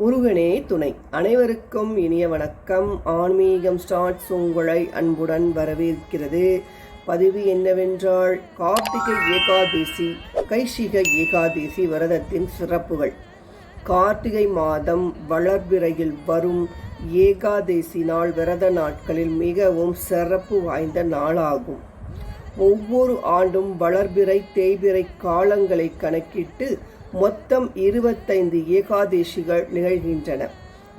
முருகனே துணை. அனைவருக்கும் இனிய வணக்கம். ஆன்மீகம் ஸ்டார்ட்ஸ் உங்களை அன்புடன் வரவேற்கிறது. பதிவு என்னவென்றால் கார்த்திகை ஏகாதசி கைஷிக ஏகாதசி விரதத்தின் சிறப்புகள். கார்த்திகை மாதம் வளர்பிறையில் வரும் ஏகாதசி நாள் விரத நாட்களில் மிகவும் சிறப்பு வாய்ந்த நாளாகும். ஒவ்வொரு ஆண்டும் வளர்பிறை தேய்பிறை காலங்களை கணக்கிட்டு மொத்தம் இருபத்தைந்து ஏகாதேசிகள் நிகழ்கின்றன.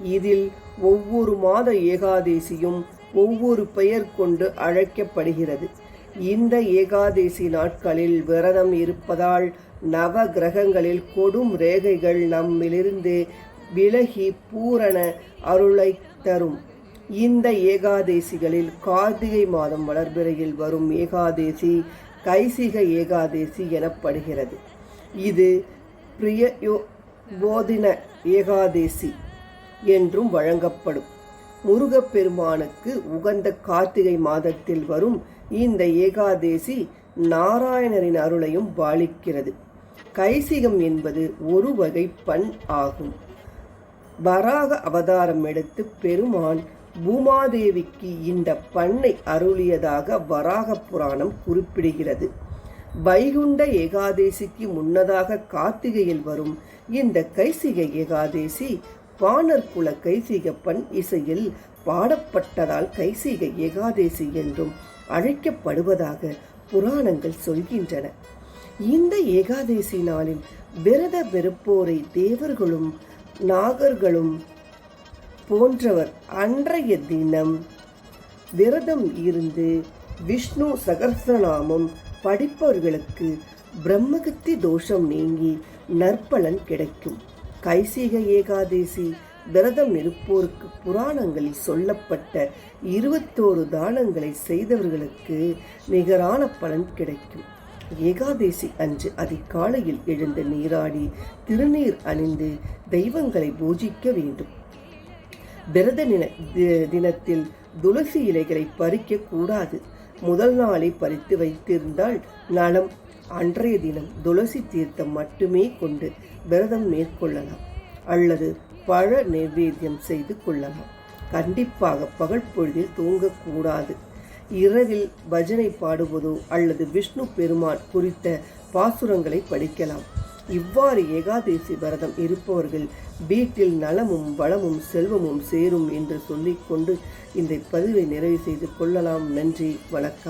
இதில் ஒவ்வொரு மாத ஏகாதேசியும் ஒவ்வொரு பெயர் கொண்டு அழைக்கப்படுகிறது. இந்த ஏகாதேசி நாட்களில் விரதம் இருப்பதால் நவ கிரகங்களில் கொடும் ரேகைகள் நம்மிலிருந்து விலகி பூரண அருளை தரும். இந்த ஏகாதேசிகளில் கார்த்திகை மாதம் வளர்பிறையில் வரும் ஏகாதேசி கைசிக ஏகாதேசி எனப்படுகிறது. இது பிரியயோ போதின ஏகாதேசி என்றும் வழங்கப்படும். முருகப்பெருமானுக்கு உகந்த கார்த்திகை மாதத்தில் வரும் இந்த ஏகாதேசி நாராயணரின் அருளையும் பாலிக்கிறது. கைசிகம் என்பது ஒரு வகை பண் ஆகும். வராக அவதாரம் எடுத்து பெருமான் பூமாதேவிக்கு இந்த பண்ணை அருளியதாக வராக புராணம் குறிப்பிடுகிறது. வைகுண்ட ஏகாதேசிக்கு முன்னதாக கார்த்திகையில் வரும் இந்த கைசிகை ஏகாதேசி பாணர் குல கைசிக இசையில் பாடப்பட்டதால் கைசிக ஏகாதேசி என்றும் அழைக்கப்படுவதாக புராணங்கள் சொல்கின்றன. இந்த ஏகாதேசி நாளில் விரத வெறுப்போரை தேவர்களும் நாகர்களும் போன்றவர் அன்றைய தினம் விரதம் இருந்து விஷ்ணு சகஸ்ரநாமம் படிப்பவர்களுக்கு பிரம்மகத்தி தோஷம் நீங்கி நற்பலன் கிடைக்கும். கைசிக ஏகாதேசி விரதம் இருப்போருக்கு புராணங்களில் சொல்லப்பட்ட இருபத்தோரு தானங்களை செய்தவர்களுக்கு நிகரான பலன் கிடைக்கும். ஏகாதேசி அன்று அதிகாலையில் எழுந்து நீராடி திருநீர் அணிந்து தெய்வங்களை பூஜிக்க வேண்டும். விரத தினத்தில் துளசி இலைகளை பறிக்க கூடாது. முதல் நாளை பறித்து வைத்திருந்தால் நலம். அன்றைய தினம் துளசி தீர்த்தம் மட்டுமே கொண்டு விரதம் மேற்கொள்ளலாம். அல்லது பழ நைவேத்தியம் செய்து கொள்ளலாம். கண்டிப்பாக பகல் பொழுதில் தூங்கக்கூடாது. இரவில் பஜனை பாடுவதோ அல்லது விஷ்ணு பெருமான் குறித்த பாசுரங்களை படிக்கலாம். இவ்வாறு ஏகாதேசி விரதம் இருப்பவர்கள் வீட்டில் நலமும் வளமும் செல்வமும் சேரும் என்று சொல்லிக்கொண்டு இந்த பதிவை நிறைவு செய்து கொள்ளலாம். நன்றி வணக்கம்.